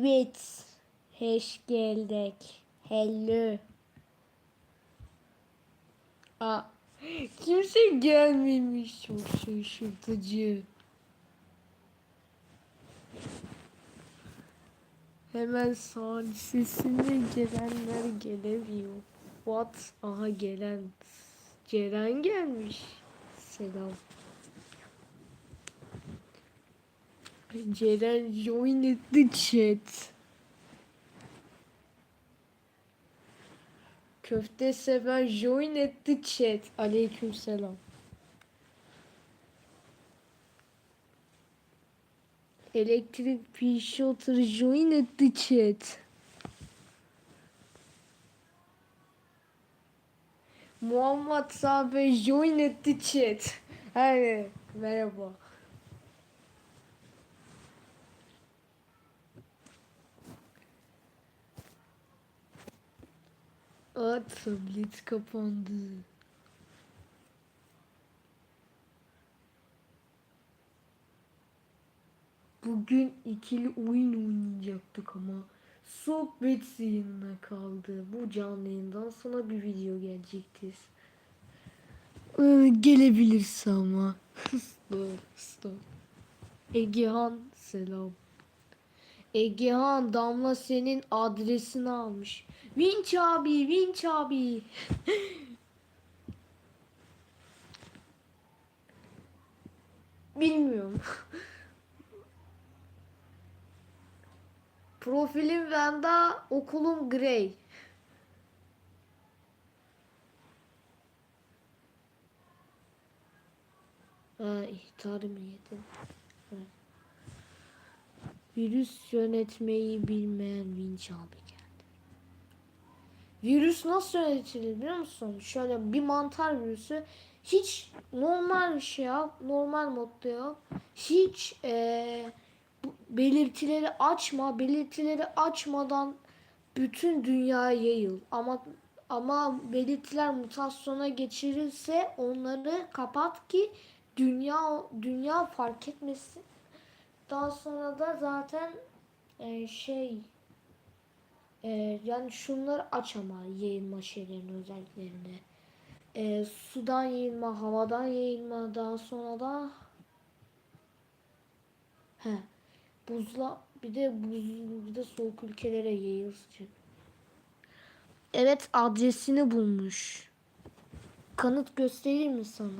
Evet. Hoş geldik. Hello. Aa, kimse gelmemiş. Çok şaşırtıcı. Hemen sağ sesinde gelenler gelemiyor. What? Aha gelen. Ceren gelmiş. Selam. Ceren join the chat. Köfte sever join at the chat. Aleyküm selam. Elektrik P-Shooter join at the chat. Muhammed Sabe join at the chat. Hayır, merhaba. Aa, tablet kapandı. Bugün ikili oyun oynayacaktık ama sohbet yayınına kaldı. Bu canlı yayından sonra bir video gelecektir. Ee, gelebilirse ama. stop, stop. Egehan selam. Egehan Damla senin adresini almış. Vinç abi, Vinç abi. Bilmiyorum. Profilim Venda, okulum Grey. Ha, ihtar mı yedin? Ha. Virüs yönetmeyi bilmeyen Vinç abi. Virüs nasıl yönetilir biliyor musun? Şöyle bir mantar virüsü hiç normal bir şey yap, normal modda yap. Hiç bu belirtileri açma, belirtileri açmadan bütün dünyaya yayıl. Ama ama belirtiler mutasyona geçirirse onları kapat ki dünya dünya fark etmesin. Daha sonra da zaten e, şey e, yani şunları aç ama yayılma şeylerini özelliklerini. E, sudan yayılma, havadan yayılma, daha sonra da he, buzla bir de buz bir de soğuk ülkelere yayılsın. Evet adresini bulmuş. Kanıt göstereyim mi sana?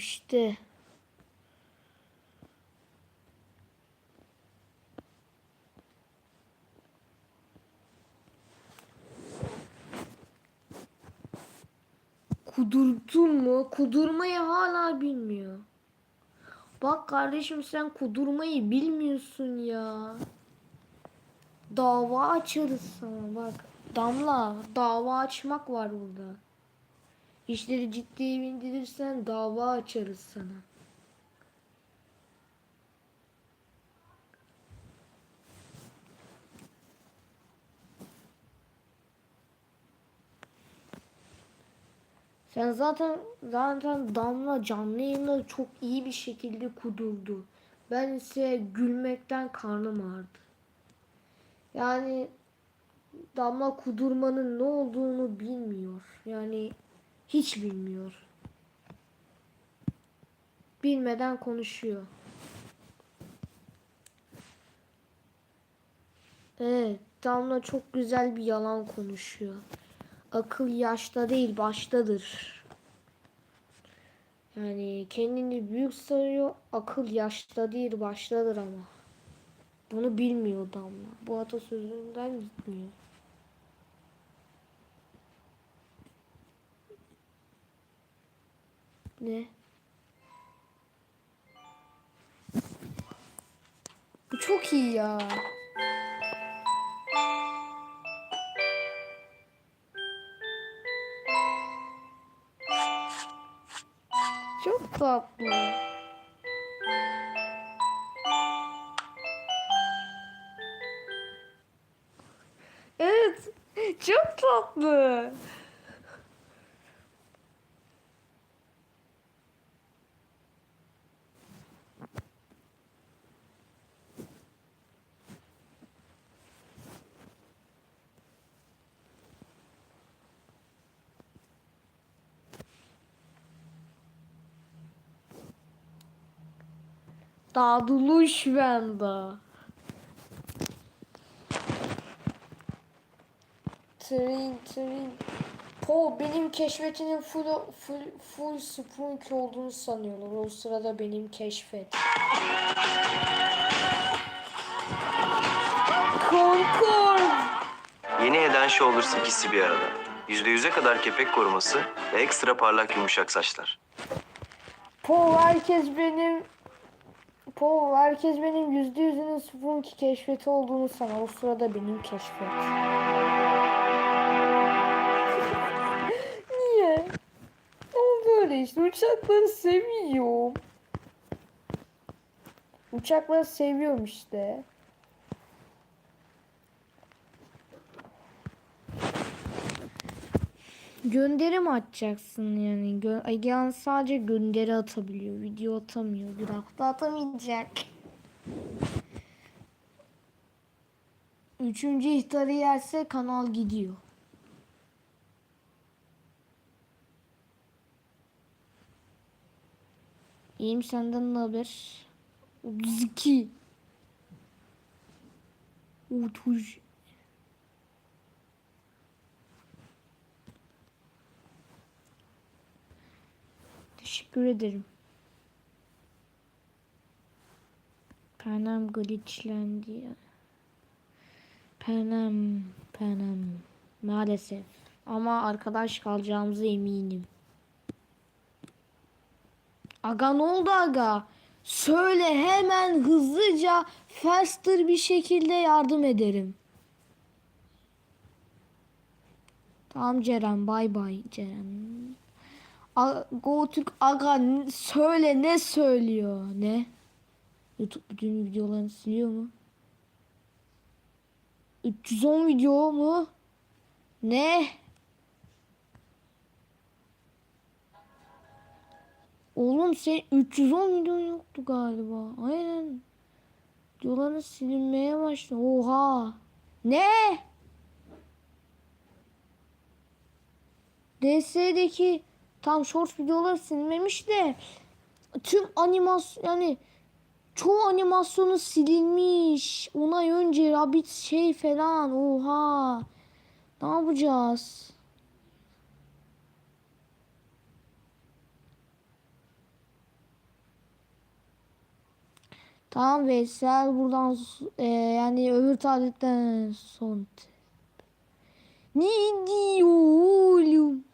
İşte. Kudurdun mu? Kudurmayı hala bilmiyor. Bak kardeşim sen kudurmayı bilmiyorsun ya. Dava açarız sana bak. Damla dava açmak var burada. İşleri ciddiye bindirirsen dava açarız sana. Sen zaten zaten Damla canlı yayında çok iyi bir şekilde kudurdu. Ben ise gülmekten karnım ağrıdı. Yani Damla kudurmanın ne olduğunu bilmiyor. Yani hiç bilmiyor. Bilmeden konuşuyor. Evet, Damla çok güzel bir yalan konuşuyor. Akıl yaşta değil baştadır. Yani kendini büyük sayıyor, akıl yaşta değil baştadır ama. Bunu bilmiyor Damla. Bu atasözünden gitmiyor. Ne? Bu çok iyi ya. Çok tatlı. Evet. Çok tatlı. Daduluş bende. Trin trin. Po benim keşfetinin full full full spunk olduğunu sanıyorlar. O sırada benim keşfet. Concord. Yeni Head and Shoulders ikisi bir arada. %100'e kadar kepek koruması ve ekstra parlak yumuşak saçlar. Po herkes benim Po herkes benim yüzde yüzünün Spunky keşfeti olduğunu sanar. O sırada benim keşfet. Niye? Ama böyle işte uçakları seviyorum. Uçakları seviyorum işte. Gönderim atacaksın yani. Gö Egehan sadece gönderi atabiliyor. Video atamıyor. Bir hafta atamayacak. Üçüncü ihtarı yerse kanal gidiyor. İyiyim senden ne haber? 32 30 Teşekkür ederim. Penem glitchlendi ya. Penem, penem. Maalesef. Ama arkadaş kalacağımıza eminim. Aga ne oldu aga? Söyle hemen hızlıca faster bir şekilde yardım ederim. Tamam Ceren bay bay Ceren. A- Gotürk aga söyle ne söylüyor ne? YouTube bütün videolarını siliyor mu? 310 video mu? Ne? Oğlum sen 310 video yoktu galiba. Aynen. Videoların silinmeye başladı. Oha. Ne? DS'deki tam short videolar silmemiş de tüm animasyon yani çoğu animasyonu silinmiş. Onay önce Rabbit şey falan. Oha. Ne yapacağız? Tamam Veysel buradan e, yani öbür tarihten son. Ne diyor oğlum?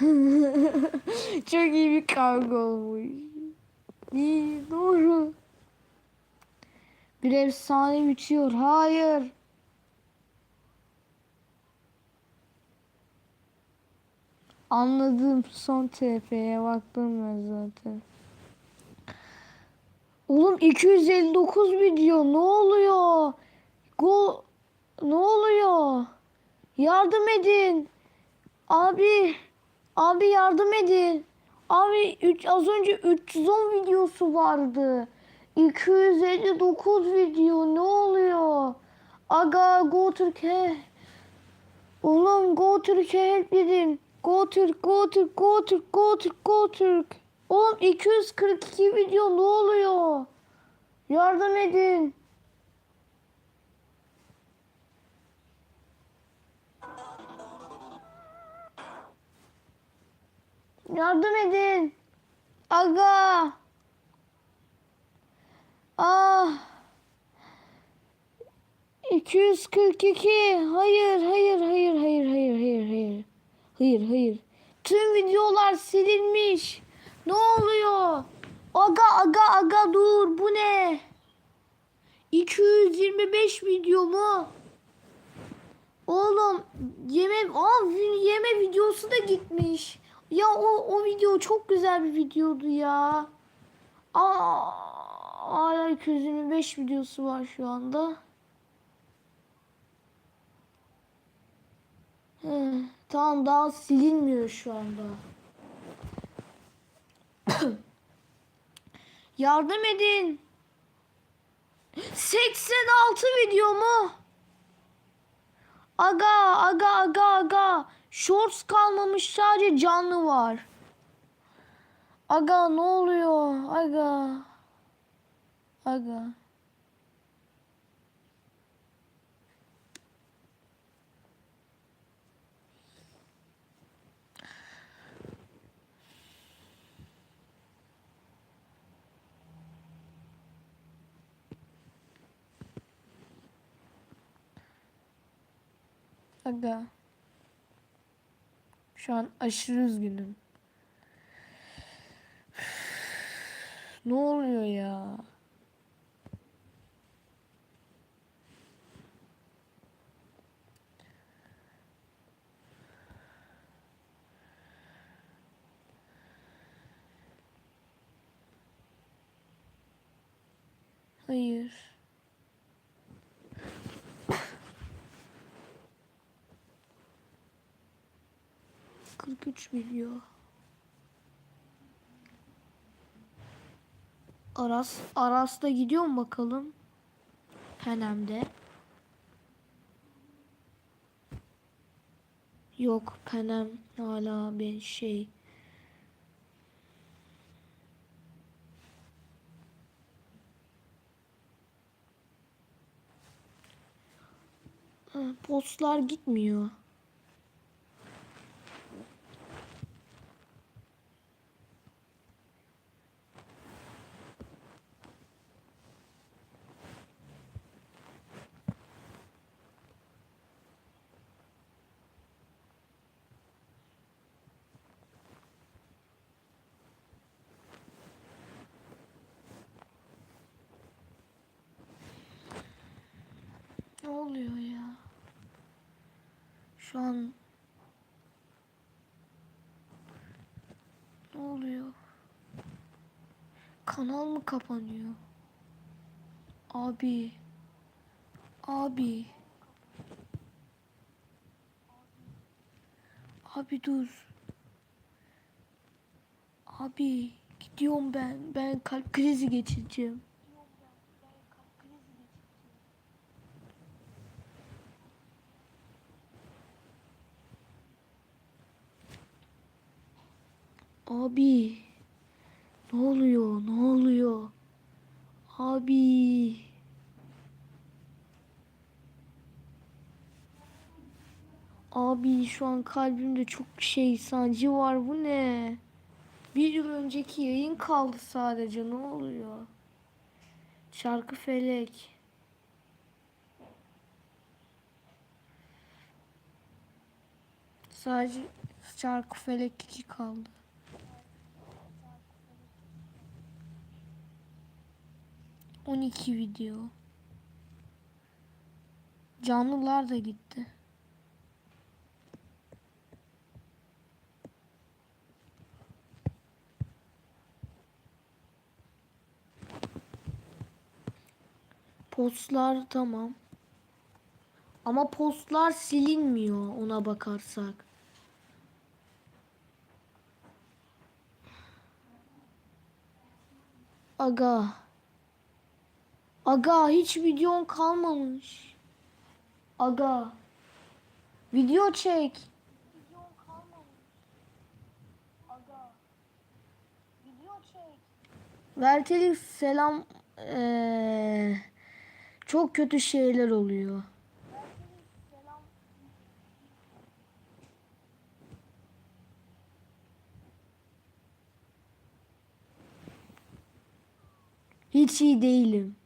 Çok iyi bir kavga olmuş. İyi doğru. Bir efsane bitiyor. Hayır. Anladım. Son TF'ye baktım ben zaten. Oğlum 259 video ne oluyor? Go ne oluyor? Yardım edin. Abi abi yardım edin. Abi üç, az önce 310 videosu vardı. 259 video ne oluyor? Aga go Türkiye. Oğlum go Türkiye help edin. Go Türk, go Türk, go Türk, go Türk, go Türk. Oğlum 242 video ne oluyor? Yardım edin. Yardım edin. Aga. Ah. 242. Hayır, hayır, hayır, hayır, hayır, hayır, hayır. Hayır, hayır. Tüm videolar silinmiş. Ne oluyor? Aga aga aga dur bu ne? 225 video mu? Oğlum yeme aa, yeme videosu da gitmiş. Ya o o video çok güzel bir videodu ya. Aa, hala 225 videosu var şu anda. Tamam daha silinmiyor şu anda. Yardım edin. 86 video mu? Aga aga aga aga. Shorts kalmamış sadece canlı var. Aga ne oluyor? Aga. Aga. Aga. Şu an aşırı üzgünüm. Ne oluyor ya? Hayır. Kırk üç video. Aras, Aras'ta gidiyor mu bakalım? Penem'de. Yok Penem hala bir şey. Ha, Postlar gitmiyor. Ne oluyor ya? Şu an ne oluyor? Kanal mı kapanıyor? Abi. Abi. Abi dur. Abi gidiyorum ben. Ben kalp krizi geçireceğim. Abi. Ne oluyor? Ne oluyor? Abi. Abi şu an kalbimde çok şey sancı var. Bu ne? Bir yıl önceki yayın kaldı sadece. Ne oluyor? Şarkı felek. Sadece şarkı felek 2 kaldı. On iki video. Canlılar da gitti. Postlar tamam. Ama postlar silinmiyor ona bakarsak. Aga. Aga hiç videon kalmamış. Aga. Video çek. Vertelik selam. Ee, çok kötü şeyler oluyor. Hiç iyi değilim.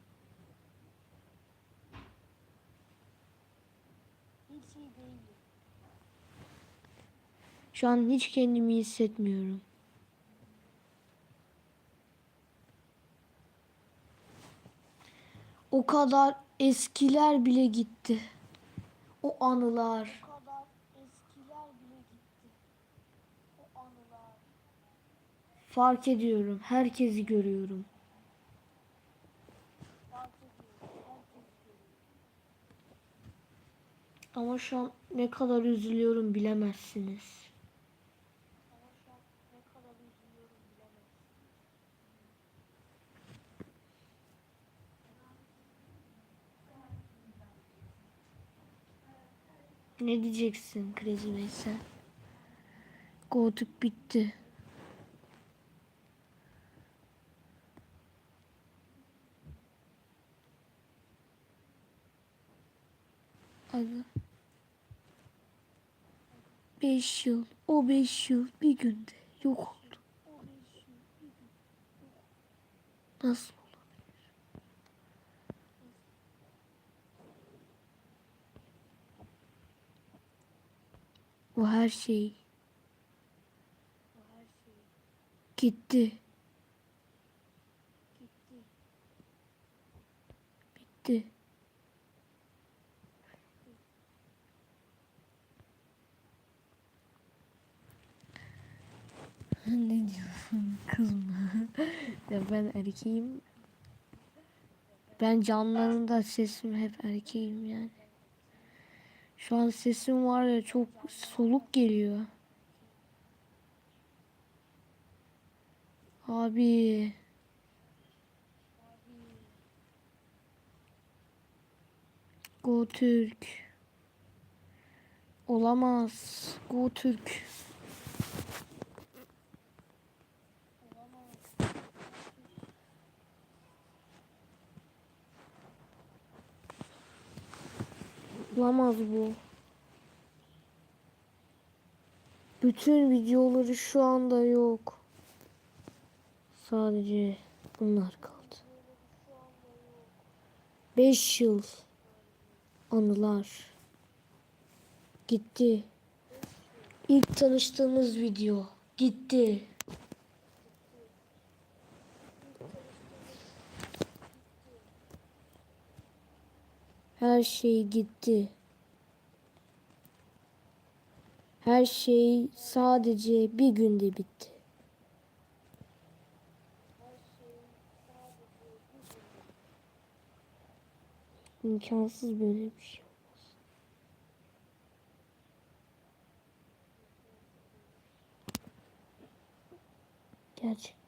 Şu an hiç kendimi hissetmiyorum. O kadar eskiler bile gitti. O anılar. O kadar eskiler bile gitti. O anılar. Fark ediyorum. Herkesi görüyorum. Ama şu an ne kadar üzülüyorum bilemezsiniz. Ne diyeceksin Crazy Bey sen? Gotik bitti. Aga. Beş yıl. O beş yıl bir günde yok oldu. Nasıl O her şey gitti. Bitti. ne diyorsun kızma? ya ben erkeğim. Ben canlarında sesim hep erkeğim yani. Şu an sesim var ya çok soluk geliyor. Abi. Go Türk. Olamaz. Go Türk. Olamaz bu. Bütün videoları şu anda yok. Sadece bunlar kaldı. 5 yıl anılar gitti. İlk tanıştığımız video gitti. Her şey gitti. Her şey sadece bir günde bitti. İmkansız böyle bir şey. olmaz.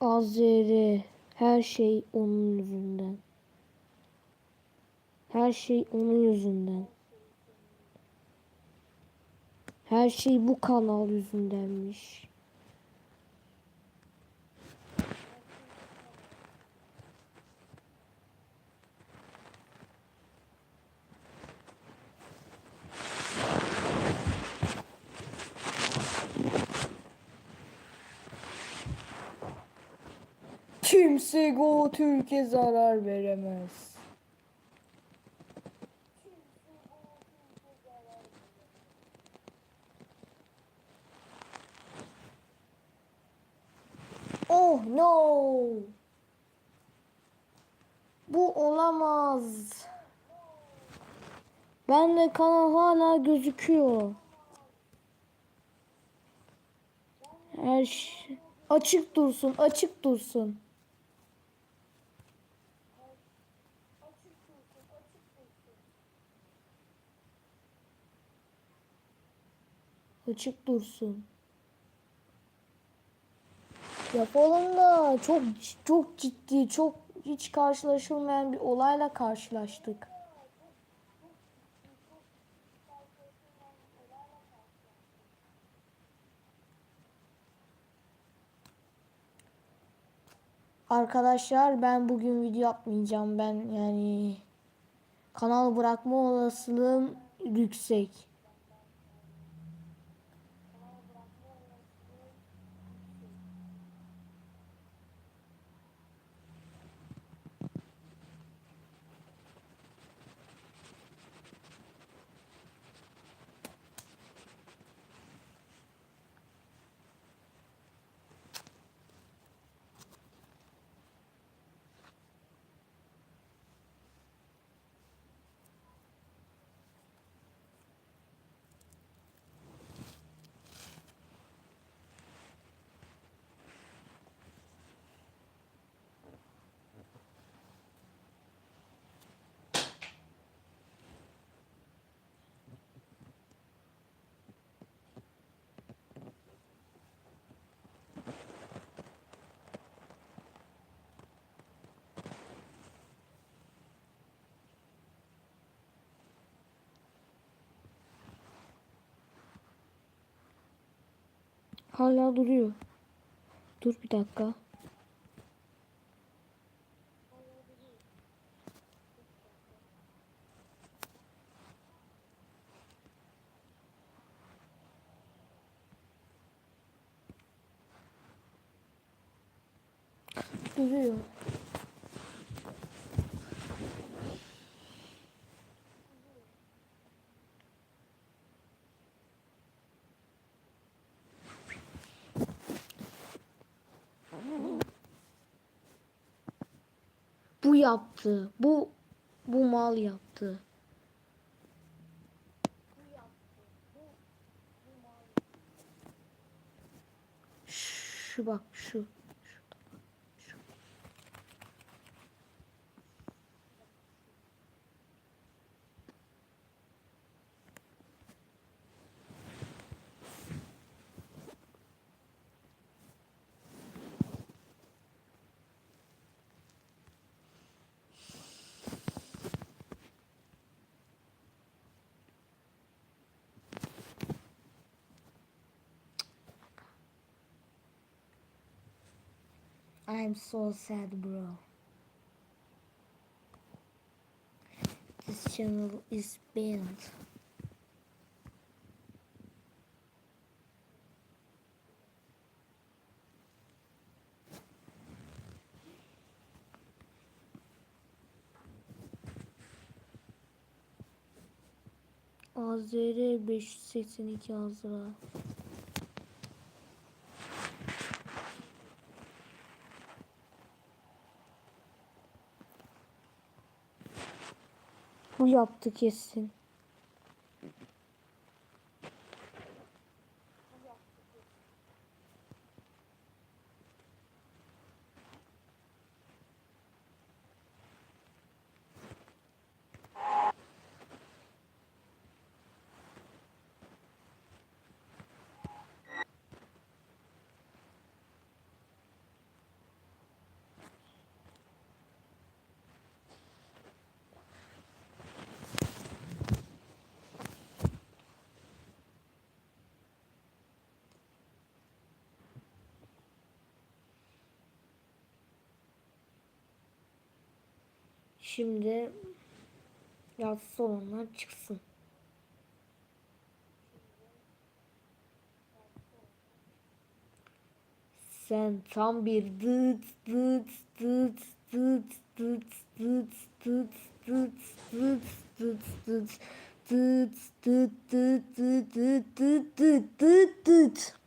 Azeri her şey onun yüzünden. Her şey onun yüzünden. Her şey bu kanal yüzündenmiş. Kimse Go Türkiye zarar veremez. Oh no. Bu olamaz. Ben de kanal hala gözüküyor. Her şey açık dursun, açık dursun. Açık dursun. Yapalım da çok çok ciddi, çok hiç karşılaşılmayan bir olayla karşılaştık. Arkadaşlar ben bugün video yapmayacağım. Ben yani kanal bırakma olasılığım yüksek. Hala duruyor. Dur bir dakika. Duruyor. Bu yaptı. Bu bu mal yaptı. Şu bak şu. I'm so sad, bro. This channel is banned. Azeri 582 Azra. Bu yaptı kesin. Şimdi yazsız olanlar çıksın. Sen tam bir dıt dıt dıt dıt dıt dıt dıt dıt dıt dıt dıt dıt dıt dıt dıt dıt dıt dıt dıt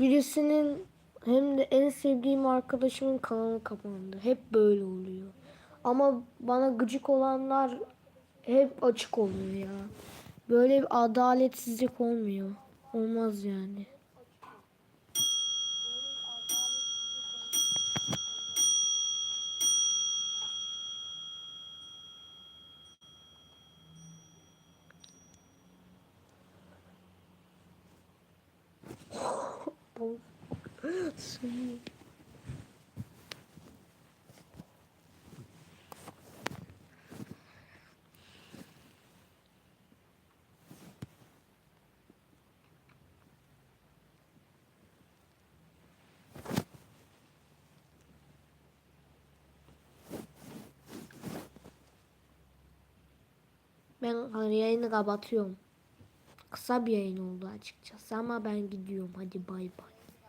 Birisinin hem de en sevdiğim arkadaşımın kanalı kapandı. Hep böyle oluyor. Ama bana gıcık olanlar hep açık oluyor ya. Böyle bir adaletsizlik olmuyor. Olmaz yani. Ben yayını kapatıyorum. Kısa bir yayın oldu açıkçası ama ben gidiyorum. Hadi bay bay.